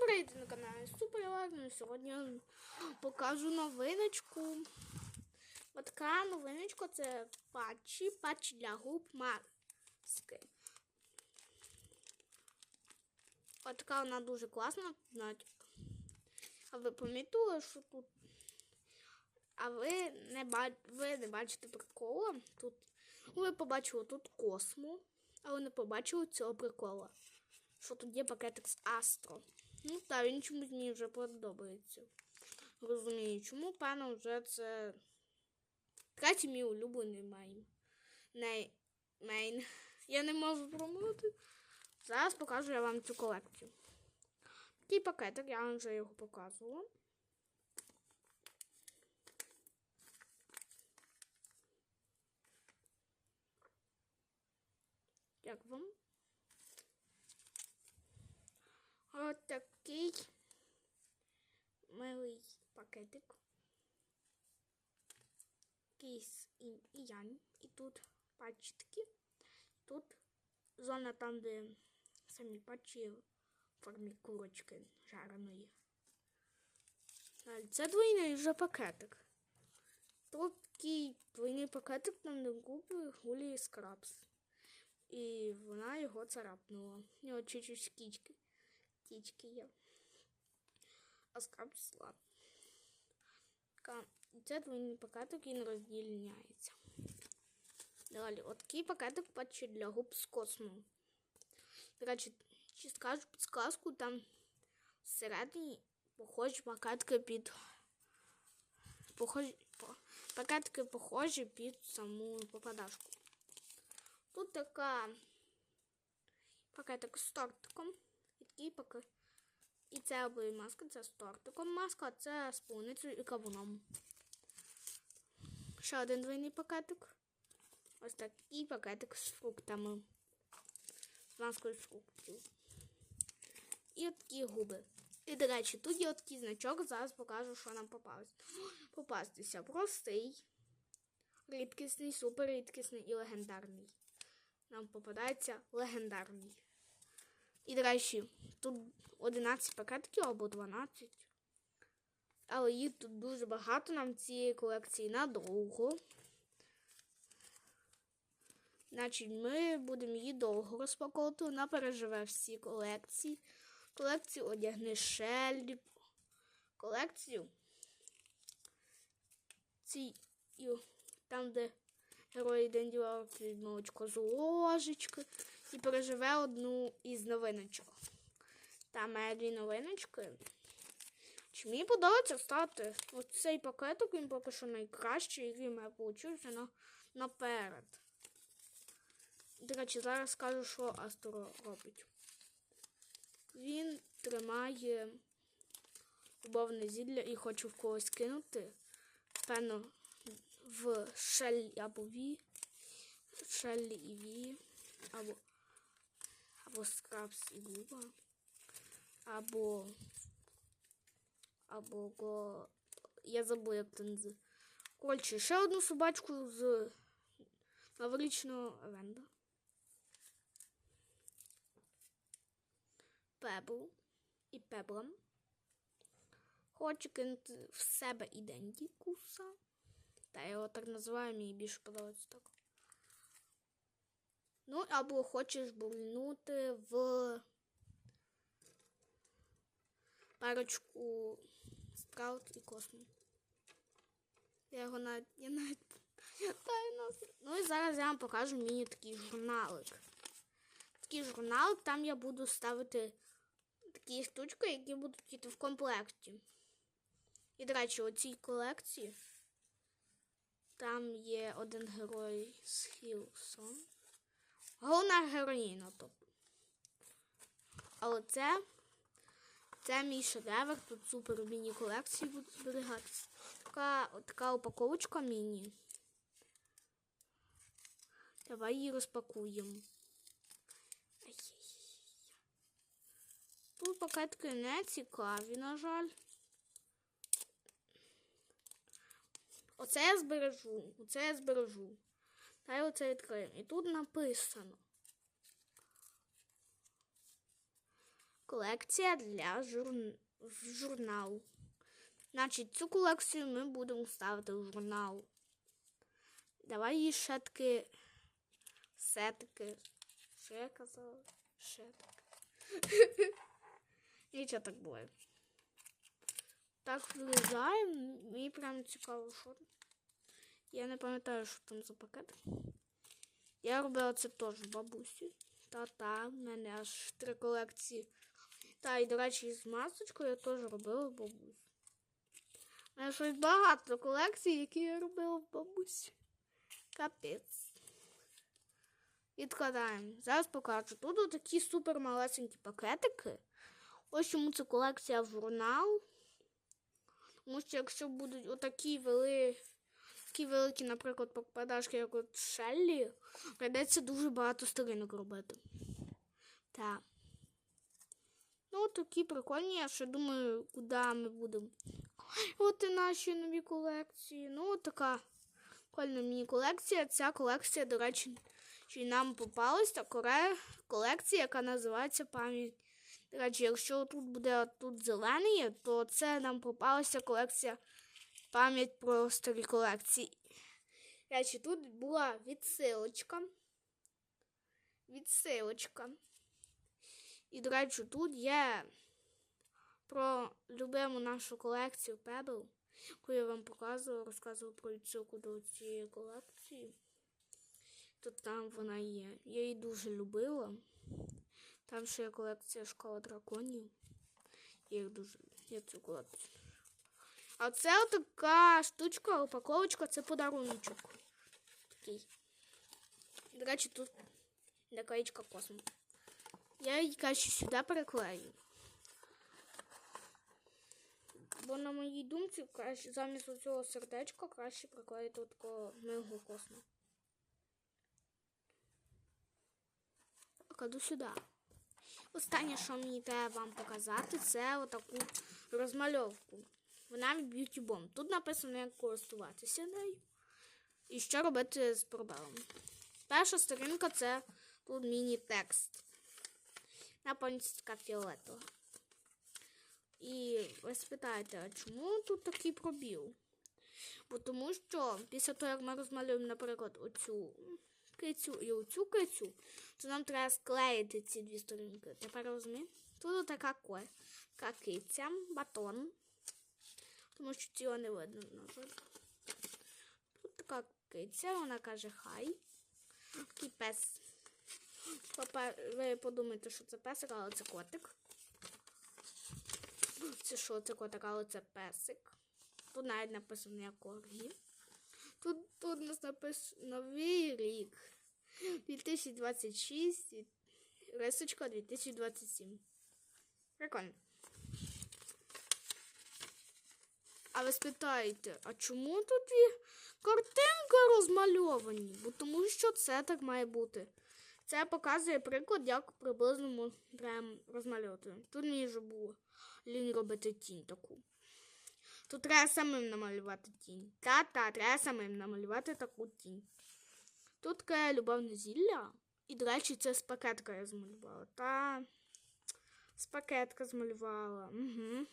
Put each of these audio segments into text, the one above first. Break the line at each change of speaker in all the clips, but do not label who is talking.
привіт на каналі Супер Ладно. Сьогодні я покажу новиночку. От така новиночка це патчі, патчі для губ маски. От така вона дуже класна. Знаєте. А ви помітили, що тут. А ви не, ба... ви не бачите прикола. Тут ви побачили тут косму, але не побачили цього прикола. Що тут є пакетик з Астро. Ну так, він чомусь мені вже подобається. Розумію, чому, певно, вже це третій мій улюблений мейн. Не мейн. Я не можу промовити. Зараз покажу я вам цю колекцію. Такий пакетик, я вам вже його показувала. Як вам? Ось такий милий пакетик. Кейс і, і янь. І тут пачки. Тут зона там, де самі патчі в формі курочки жареної. Це двойний вже пакетик. Тут такий двойний пакетик там де губи гулі скрабс. І вона його царапнула. У нього чуть-чуть кічки. Кічки є. А скраб слаб. Така. Це двойний пакетик, він розділяється. Далі, от такий пакетик патчі для губ з космом. До речі, чи скажу підсказку, там всередині похожі пакетики під. Похожі, по- пакетики похожі під саму попадашку. Тут така пакетик з тортиком. І. І це обоє маска, це з тортиком маска, а це з полуницею і кавуном. Ще один двойний пакетик. Ось такий пакетик з фруктами. З маскою з фруктів. І такі губи. І, до речі, тут є от такий значок, зараз покажу, що нам попалось. Попастися. Простий, рідкісний, суперрідкісний і легендарний. Нам попадається легендарний. І, до речі, тут 11 пакетиків або 12. Але їх тут дуже багато нам цієї колекції надовго. Значить, ми будемо її довго розпаковувати. Вона переживе всі колекції. Колекцію одягни Шеллі. Колекцію. Ці, там, де герої Денді Лорки молочко з ложечки. І переживе одну із новиночок. Там має дві новиночки. Чи мені подобається стати ось цей пакетик, він поки що найкращий, який в мене вийшов на, наперед. До речі, зараз скажу, що Астро робить. Він тримає любовне зілля і хоче в когось кинути. Певно, в Шеллі або Ві. Шеллі і Ві. Або, або Скрабс і Губа. Або. Або го. Я забув, як це називається. Коротше, ще одну собачку з новорічного евента. Пебл і Пеблом. Хочу кинути в себе ідентікуса. Та я його так називаю, мені більше подобається так. Ну, або хочеш бурнути в парочку Спраут і Космо. Я його навіть я навіть пам'ятаю. Ну і зараз я вам покажу мені такий журналик. Такий журналик, там я буду ставити такі штучки, які будуть йти в комплекті. І, до речі, у цій колекції там є один герой з Хілсон. Головна героїна, тобто. Але це, це мій шедевр. Тут супер міні-колекції будуть зберігатися. Така, така упаковочка міні. Давай її розпакуємо. Тут пакетки не цікаві, на жаль. Оце я збережу. Оце я збережу. Та оце відкриємо. І тут написано. колекція для журн... журналу. Значить, цю колекцію ми будемо ставити в журнал. Давай її ще таки. Все таки. Що я казала? Ще таки. Нічого так буває. Так вилізаємо. Мені прям цікаво, що. Я не пам'ятаю, що там за пакет. Я робила це теж бабусі. Та-та, в мене аж три колекції. Та, і, до речі, з масочкою я теж робила в бабусі. У мене щось багато колекцій, які я робила в бабусі. Капець. Відкладаємо. Зараз покажу. Тут такі супер малесенькі пакетики. Ось чому це колекція в журнал. Тому що якщо будуть отакі вели... такі великі, наприклад, попадашки, як от Шеллі, прийдеться дуже багато сторінок робити. Так. Ну, такі прикольні, я ще думаю, куди ми будемо. От і наші нові колекції. Ну, така прикольна міні-колекція. Ця колекція, до речі, що нам попалась та колекція, яка називається пам'ять. До речі, якщо тут буде тут зелений, то це нам попалася колекція пам'ять про старі колекції. Речі, тут була відсилочка. Відсилочка. І, до речі, тут є про любиму нашу колекцію Pebble, яку я вам показувала, розказувала про відсилку до цієї колекції. Тут там вона є. Я її дуже любила. Там ще є колекція школа драконів. Я їх дуже я цю колекцію. А це така штучка, упаковочка, це подаруночок. Такий. До речі, тут наклеїчка космо. Я її краще сюди переклею. Бо на моїй думці краще замість цього сердечка краще приклеїти такого милого космо. Кладу сюди. Останнє, що мені треба вам показати, це отаку розмальовку. Вона Bomb. Тут написано, як користуватися нею. І що робити з пробелом. Перша сторінка це тут міні-текст. На повністю така фіолетова. І ви спитаєте, а чому тут такий пробіл? Бо тому що після того, як ми розмалюємо, наприклад, оцю кицю і оцю кицю, то нам треба склеїти ці дві сторінки. Тепер розумієте? Тут така киця, батон. Тому що цього не видно, на жаль. Тут така киця, вона каже хай. Такий пес. Ви подумаєте, що це песик, але це котик. Це що, це котик, але це песик. Тут навіть написано як коргі. Тут, тут у нас написано новий рік. 2026, і рисочка 2027. Прикольно. А ви спитаєте, а чому тут є картинки розмальовані? Бо тому що це так має бути. Це показує приклад, як приблизно треба розмальовувати. Тут мені вже було лінь робити тінь таку. Тут треба самим намалювати тінь. Та-та, треба самим намалювати таку тінь. Тут таке любовне зілля. І, до речі, це з пакетка я змалювала. Та з пакетка змалювала. Угу.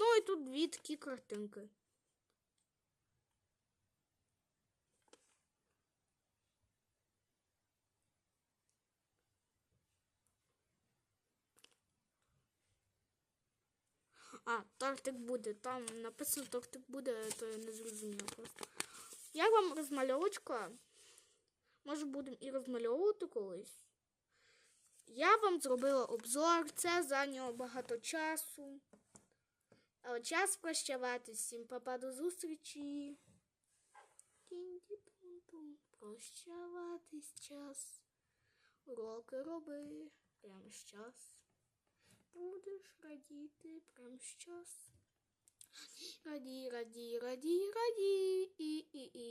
Ну і тут дві такі картинки. А, тортик буде. Там написано тортик буде, то я не зрозуміла просто. Як вам розмальовочка? Може будемо і розмальовувати колись? Я вам зробила обзор, це зайняло багато часу. Але час прощаватись. Всім папа до зустрічі. Тінь-ті-тум-тум. Прощаватись час. Уроки роби прямо щас. Будеш радіти прямо щас. Раді, раді, раді, раді. І, і, і.